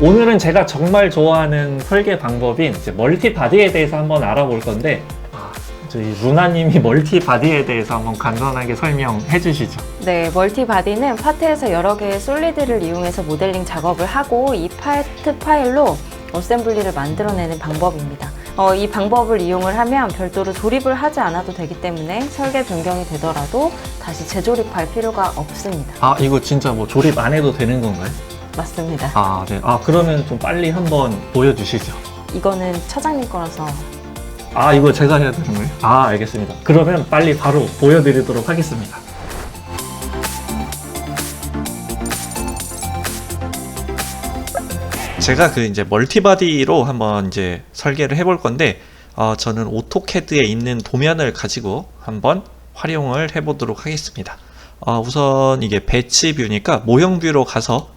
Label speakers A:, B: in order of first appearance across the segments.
A: 오늘은 제가 정말 좋아하는 설계 방법인 멀티 바디에 대해서 한번 알아볼 건데 아, 저희 루나님이 멀티 바디에 대해서 한번 간단하게 설명해 주시죠.
B: 네, 멀티 바디는 파트에서 여러 개의 솔리드를 이용해서 모델링 작업을 하고 이 파트 파일로 어셈블리를 만들어내는 방법입니다. 어, 이 방법을 이용을 하면 별도로 조립을 하지 않아도 되기 때문에 설계 변경이 되더라도 다시 재조립할 필요가 없습니다.
A: 아 이거 진짜 뭐 조립 안 해도 되는 건가요?
B: 맞습니다.
A: 아 네. 아 그러면 좀 빨리 한번 보여주시죠.
B: 이거는 차장님 거라서
A: 아 이거 제가 해야 되는 거예요? 아 알겠습니다. 그러면 빨리 바로 보여드리도록 하겠습니다.
C: 제가 그 이제 멀티바디로 한번 이제 설계를 해볼 건데 어, 저는 오토캐드에 있는 도면을 가지고 한번 활용을 해보도록 하겠습니다. 어, 우선 이게 배치 뷰니까 모형 뷰로 가서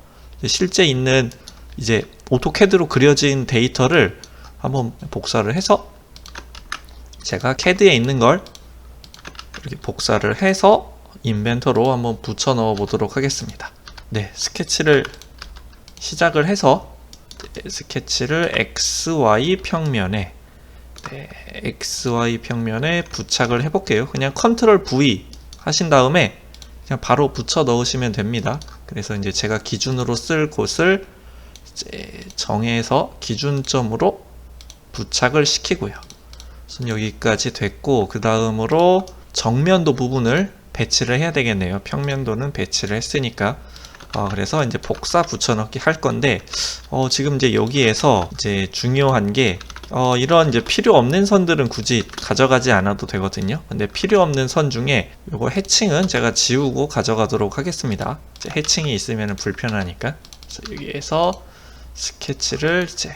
C: 실제 있는 이제 오토캐드로 그려진 데이터를 한번 복사를 해서 제가 캐드에 있는 걸 이렇게 복사를 해서 인벤터로 한번 붙여 넣어 보도록 하겠습니다. 네, 스케치를 시작을 해서 네, 스케치를 XY 평면에 네, XY 평면에 부착을 해볼게요. 그냥 컨트롤 V 하신 다음에 그냥 바로 붙여 넣으시면 됩니다. 그래서 이제 제가 기준으로 쓸 곳을 정해서 기준점으로 부착을 시키고요. 우선 여기까지 됐고 그 다음으로 정면도 부분을 배치를 해야 되겠네요. 평면도는 배치를 했으니까 어, 그래서 이제 복사 붙여넣기 할 건데 어, 지금 이제 여기에서 이제 중요한 게 어, 이런 이제 필요 없는 선들은 굳이 가져가지 않아도 되거든요. 근데 필요 없는 선 중에 요거 해칭은 제가 지우고 가져가도록 하겠습니다. 해칭이 있으면 불편하니까. 여기에서 스케치를 이제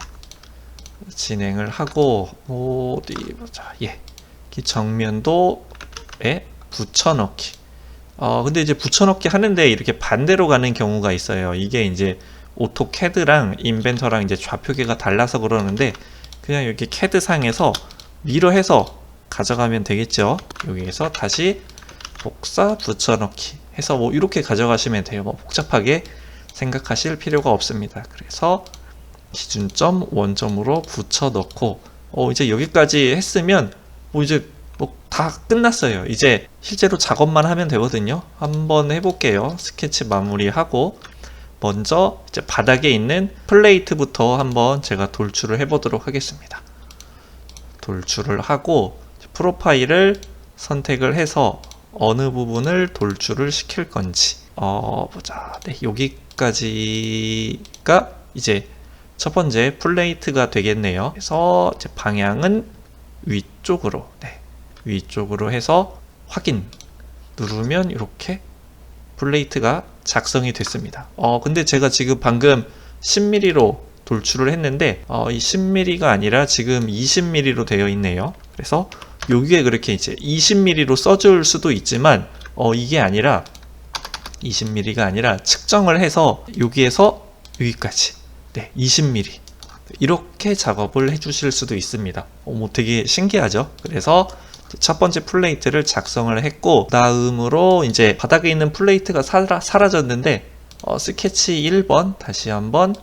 C: 진행을 하고 어디 보자. 예. 이 정면도에 붙여넣기. 어, 근데 이제 붙여넣기 하는데 이렇게 반대로 가는 경우가 있어요. 이게 이제 오토캐드랑 인벤터랑 이제 좌표계가 달라서 그러는데 그냥 이렇게 캐드 상에서 위로 해서 가져가면 되겠죠. 여기에서 다시 복사 붙여넣기 해서 뭐 이렇게 가져가시면 돼요. 뭐 복잡하게 생각하실 필요가 없습니다. 그래서 기준점 원점으로 붙여 넣고 어 이제 여기까지 했으면 뭐 이제 뭐 다 끝났어요. 이제 실제로 작업만 하면 되거든요. 한번 해볼게요. 스케치 마무리하고 먼저 이제 바닥에 있는 플레이트부터 한번 제가 돌출을 해보도록 하겠습니다. 돌출을 하고 프로파일을 선택을 해서 어느 부분을 돌출을 시킬 건지 어 보자. 네, 여기까지가 이제 첫 번째 플레이트가 되겠네요. 그래서 방향은 위쪽으로 네, 위쪽으로 해서 확인 누르면 이렇게 플레이트가 작성이 됐습니다. 어 근데 제가 지금 방금 10mm로 돌출을 했는데 어, 이 10mm가 아니라 지금 20mm로 되어 있네요. 그래서 여기에 그렇게 이제 20mm로 써줄 수도 있지만 어 이게 아니라 20mm가 아니라 측정을 해서 여기에서 여기까지 네 20mm 이렇게 작업을 해주실 수도 있습니다. 어, 뭐 되게 신기하죠? 그래서 첫 번째 플레이트를 작성을 했고 다음으로 이제 바닥에 있는 플레이트가 사라, 사라졌는데 어, 스케치 1번 다시 한번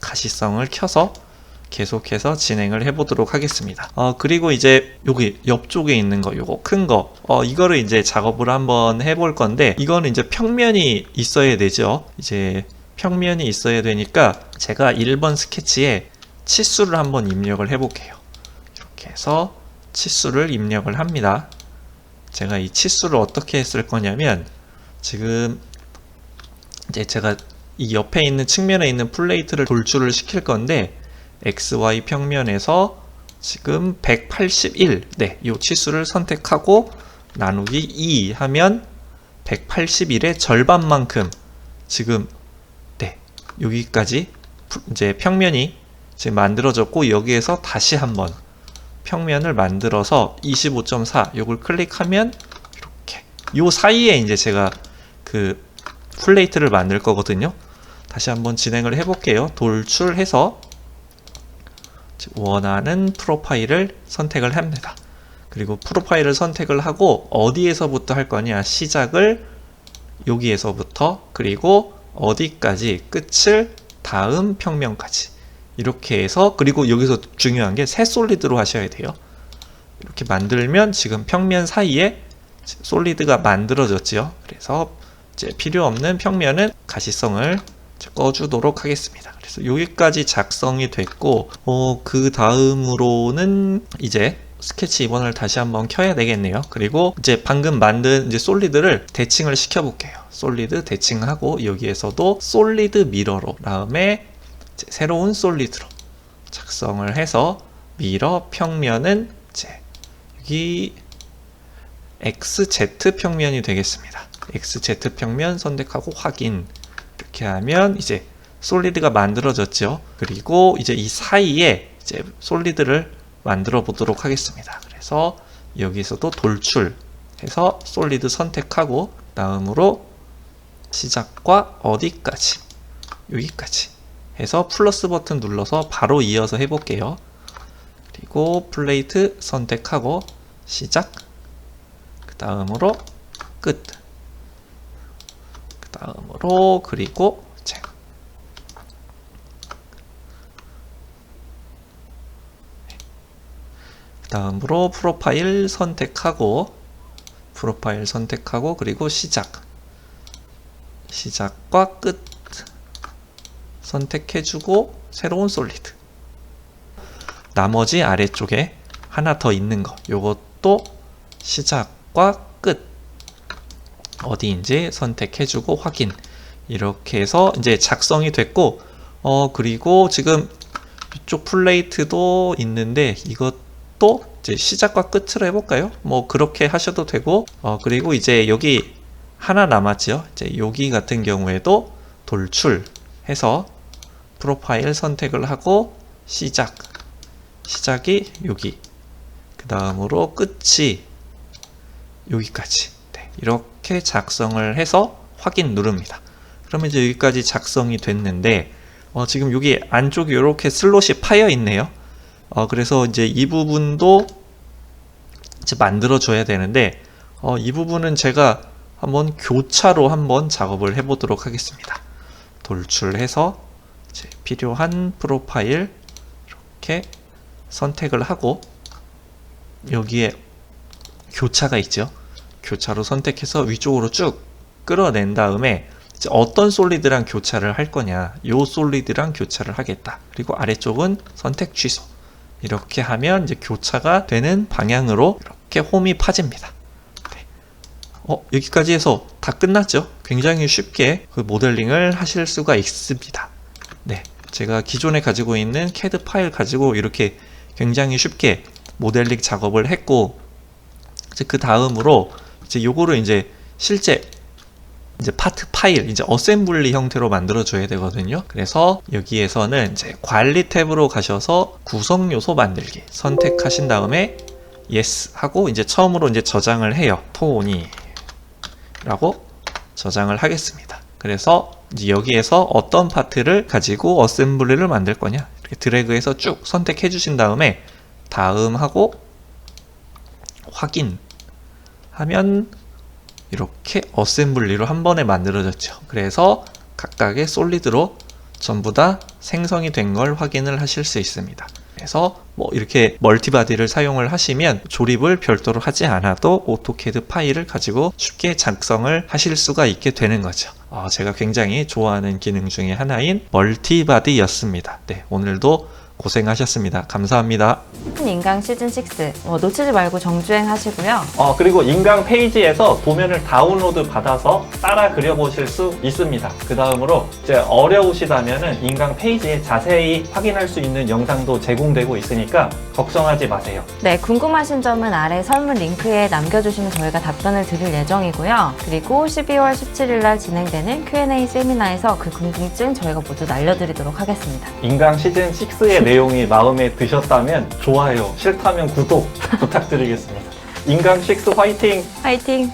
C: 가시성을 켜서 계속해서 진행을 해보도록 하겠습니다. 어, 그리고 이제 여기 옆쪽에 있는 거, 요거 큰 거, 어, 이거를 이제 작업을 한번 해볼 건데, 이거는 이제 평면이 있어야 되죠. 이제 평면이 있어야 되니까 제가 1번 스케치에 치수를 한번 입력을 해볼게요. 이렇게 해서 치수를 입력을 합니다. 제가 이 치수를 어떻게 했을 거냐면 지금 이제 제가 이 옆에 있는 측면에 있는 플레이트를 돌출을 시킬 건데 XY 평면에서 지금 181, 네, 이 치수를 선택하고 나누기 2 하면 181의 절반만큼 지금 네, 여기까지 이제 평면이 지금 만들어졌고 여기에서 다시 한번 평면을 만들어서 25.4 요걸 클릭하면 이렇게 요 사이에 이제 제가 그 플레이트를 만들 거거든요. 다시 한번 진행을 해 볼게요. 돌출해서 원하는 프로파일을 선택을 합니다. 그리고 프로파일을 선택을 하고 어디에서부터 할 거냐 시작을 여기에서부터 그리고 어디까지 끝을 다음 평면까지 이렇게 해서 그리고 여기서 중요한 게 새 솔리드로 하셔야 돼요. 이렇게 만들면 지금 평면 사이에 솔리드가 만들어졌지요. 그래서 이제 필요 없는 평면은 가시성을 꺼주도록 하겠습니다. 그래서 여기까지 작성이 됐고, 어, 그 다음으로는 이제 스케치 2번을 다시 한번 켜야 되겠네요. 그리고 이제 방금 만든 이제 솔리드를 대칭을 시켜볼게요. 솔리드 대칭하고 여기에서도 솔리드 미러로 다음에 새로운 솔리드로 작성을 해서 미러 평면은 이제 여기 XZ 평면이 되겠습니다. XZ 평면 선택하고 확인. 이렇게 하면 이제 솔리드가 만들어졌죠. 그리고 이제 이 사이에 이제 솔리드를 만들어 보도록 하겠습니다. 그래서 여기서도 돌출해서 솔리드 선택하고 다음으로 시작과 어디까지 여기까지 해서 플러스 버튼 눌러서 바로 이어서 해볼게요. 그리고 플레이트 선택하고 시작 그 다음으로 끝. 그 다음으로 그리고 제그 다음으로 프로파일 선택하고 프로파일 선택하고 그리고 시작 시작과 끝 선택해주고 새로운 솔리드. 나머지 아래쪽에 하나 더 있는 거. 요것도 시작과 끝. 어디인지 선택해주고 확인. 이렇게 해서 이제 작성이 됐고 어 그리고 지금 이쪽 플레이트도 있는데 이것도 이제 시작과 끝으로 해볼까요? 뭐 그렇게 하셔도 되고 어 그리고 이제 여기 하나 남았죠 이제 여기 같은 경우에도 돌출해서 프로파일 선택을 하고 시작 시작이 여기 그 다음으로 끝이 여기까지 네, 이렇게 작성을 해서 확인 누릅니다. 그러면 이제 여기까지 작성이 됐는데 어, 지금 여기 안쪽에 이렇게 슬롯이 파여 있네요. 어, 그래서 이제 이 부분도 이제 만들어 줘야 되는데 어, 이 부분은 제가 한번 교차로 한번 작업을 해 보도록 하겠습니다. 돌출해서 필요한 프로파일 이렇게 선택을 하고 여기에 교차가 있죠. 교차로 선택해서 위쪽으로 쭉 끌어낸 다음에 어떤 솔리드랑 교차를 할 거냐. 요 솔리드랑 교차를 하겠다. 그리고 아래쪽은 선택 취소. 이렇게 하면 이제 교차가 되는 방향으로 이렇게 홈이 파집니다. 네. 어, 여기까지 해서 다 끝났죠? 굉장히 쉽게 그 모델링을 하실 수가 있습니다. 네. 제가 기존에 가지고 있는 CAD 파일 가지고 이렇게 굉장히 쉽게 모델링 작업을 했고 이제 그 다음으로 이제 요거를 이제 실제 이제 파트 파일 이제 어셈블리 형태로 만들어 줘야 되거든요. 그래서 여기에서는 이제 관리 탭으로 가셔서 구성 요소 만들기 선택하신 다음에 yes 하고 이제 처음으로 이제 저장을 해요. 토니 라고 저장을 하겠습니다. 그래서 이제 여기에서 어떤 파트를 가지고 어셈블리를 만들 거냐 이렇게 드래그해서 쭉 선택해 주신 다음에 다음 하고 확인 하면 이렇게 어셈블리로 한 번에 만들어졌죠. 그래서 각각의 솔리드로 전부 다 생성이 된 걸 확인을 하실 수 있습니다. 그래서 뭐 이렇게 멀티바디를 사용을 하시면 조립을 별도로 하지 않아도 오토캐드 파일을 가지고 쉽게 작성을 하실 수가 있게 되는 거죠. 어, 제가 굉장히 좋아하는 기능 중에 하나인 멀티바디였습니다. 네, 오늘도 고생하셨습니다. 감사합니다.
B: 인강 시즌 6 어, 놓치지 말고 정주행 하시고요.
A: 어, 그리고 인강 페이지에서 도면을 다운로드 받아서 따라 그려보실 수 있습니다. 그 다음으로 이제 어려우시다면은 인강 페이지에 자세히 확인할 수 있는 영상도 제공되고 있으니까 걱정하지 마세요.
B: 네, 궁금하신 점은 아래 설문 링크에 남겨주시면 저희가 답변을 드릴 예정이고요. 그리고 12월 17일 날 진행되는 Q&A 세미나에서 그 궁금증 저희가 모두 날려드리도록 하겠습니다.
A: 인강 시즌 6의 내용이 마음에 드셨다면 좋아요, 싫다면 구독 부탁드리겠습니다. 인강 6 화이팅!
B: 화이팅!